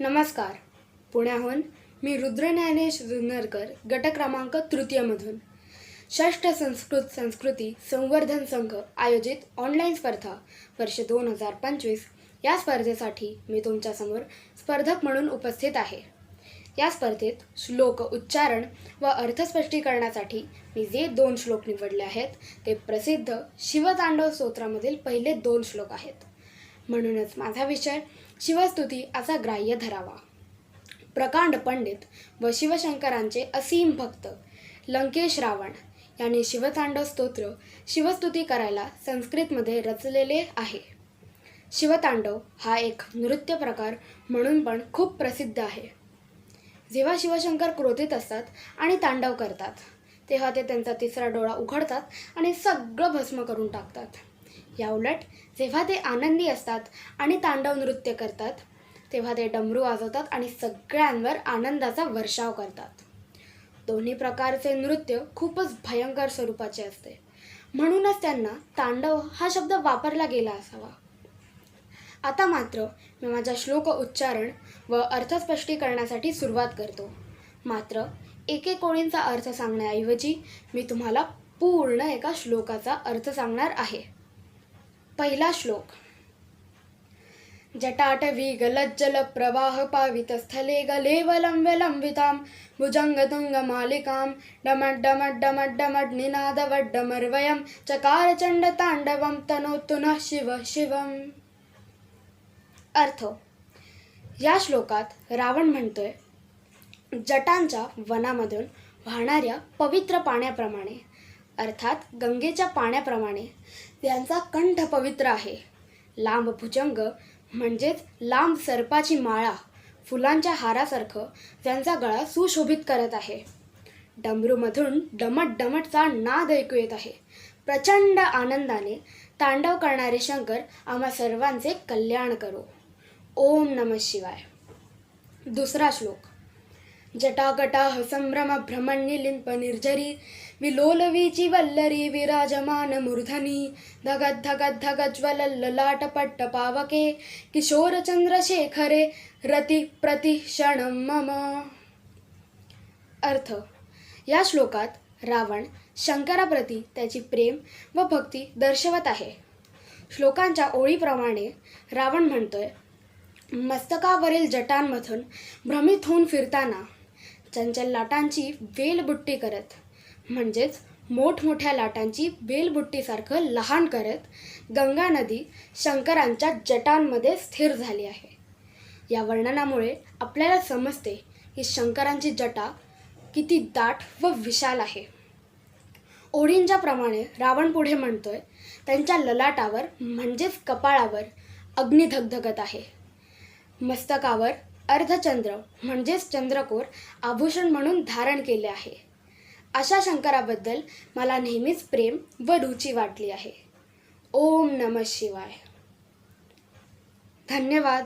नमस्कार. पुण्याहून मी रुद्र ज्ञानेश जुन्नरकर गट क्रमांक तृतीयमधून. षष्ठ संस्कृत संस्कृती संवर्धन संघ आयोजित ऑनलाईन स्पर्धा वर्ष दोन हजार पंचवीस या स्पर्धेसाठी मी तुमच्यासमोर स्पर्धक म्हणून उपस्थित आहे. या स्पर्धेत श्लोक उच्चारण व अर्थस्पष्टीकरणासाठी मी जे दोन श्लोक निवडले आहेत ते प्रसिद्ध शिवतांडव स्तोत्रामधील पहिले दोन श्लोक आहेत. म्हणूनच माझा विषय शिवस्तुती असा ग्राह्य धरावा. प्रकांड पंडित व शिवशंकरांचे असीम भक्त लंकेश रावण यांनी शिवतांडव स्तोत्र शिवस्तुती करायला संस्कृतमध्ये रचलेले आहे. शिवतांडव हा एक नृत्य प्रकार म्हणून पण खूप प्रसिद्ध आहे. जेव्हा शिवशंकर क्रोधित असतात आणि तांडव करतात तेव्हा ते त्यांचा तिसरा डोळा उघडतात आणि सगळं भस्म करून टाकतात. याउलट जेव्हा ते आनंदी असतात आणि तांडव नृत्य करतात तेव्हा ते डमरू वाजवतात आणि सगळ्यांवर आनंदाचा वर्षाव करतात. दोन्ही प्रकारचे नृत्य खूपच भयंकर स्वरूपाचे असते. म्हणूनच त्यांना तांडव हा शब्द वापरला गेला असावा. आता मात्र मी माझ्या श्लोक उच्चारण व अर्थस्पष्टीकरणासाठी सुरुवात करतो. मात्र एके कोणींचा अर्थ सांगण्याऐवजी मी तुम्हाला पूर्ण एका श्लोकाचा अर्थ सांगणार आहे. पहिला श्लोक. जटाटवी गलज्जल प्रवाह पावितस्थले गलेवलंब्यलंबितां भुजङ्गतुङ्गमालिकां डमड् डमड् डमड् डमड् निनादवड्डमर्वयं चकारचण्डताण्डवं तनोतु नः शिव शिवम्. अर्थ. या श्लोकात रावण म्हणतोय जटांच्या वनामधून वाहणाऱ्या पवित्र पाण्याप्रमाणे अर्थात गंगेच्या पाण्याप्रमाणे. त्यांचा कंठ पवित्र आहे. लांब भुजंग म्हणजेच लांब सर्पाची माळा फुलांच्या हारासारखं त्यांचा गळा सुशोभित करत आहे. डमरूमधून डमट डमटचा नाद ऐकू येत आहे. प्रचंड आनंदाने तांडव करणारे शंकर आम्हा सर्वांचे कल्याण करो. ओम नम शिवाय. दुसरा श्लोक. जटागटा हसंभ्रम भ्रमण निलिंप निर्झरी विलोलवीची वल्लरी विराजमान मूर्धनी धगद धगत धगत ज्वल ललाटपट्ट पावके। किशोरचंद्रशेखरे रती प्रति क्षणं मम। अर्थ या श्लोकात रावण शंकराप्रती त्याची प्रेम व भक्ती दर्शवत आहे. श्लोकांच्या ओळीप्रमाणे रावण म्हणतोय मस्तकावरील जटांमधून भ्रमित होऊन फिरताना चंचल लाटांची वेलबुट्टी करत म्हणजेच मोठमोठ्या लाटांची बेलबुट्टीसारखं लहान करत गंगा नदी शंकरांच्या जटांमध्ये स्थिर झाली आहे. या वर्णनामुळे आपल्याला समजते की शंकरांची जटा किती दाट व विशाल आहे. ओढींच्याप्रमाणे रावण पुढे म्हणतोय त्यांच्या ललाटावर म्हणजेच कपाळावर अग्नी धगधगत आहे. मस्तकावर अर्धचंद्र म्हणजेच चंद्रकोर आभूषण म्हणून धारण केले आहे. अशा शंकराबद्दल मला नेहमीच प्रेम व रुची वाटली आहे. ओम नम शिवाय. धन्यवाद.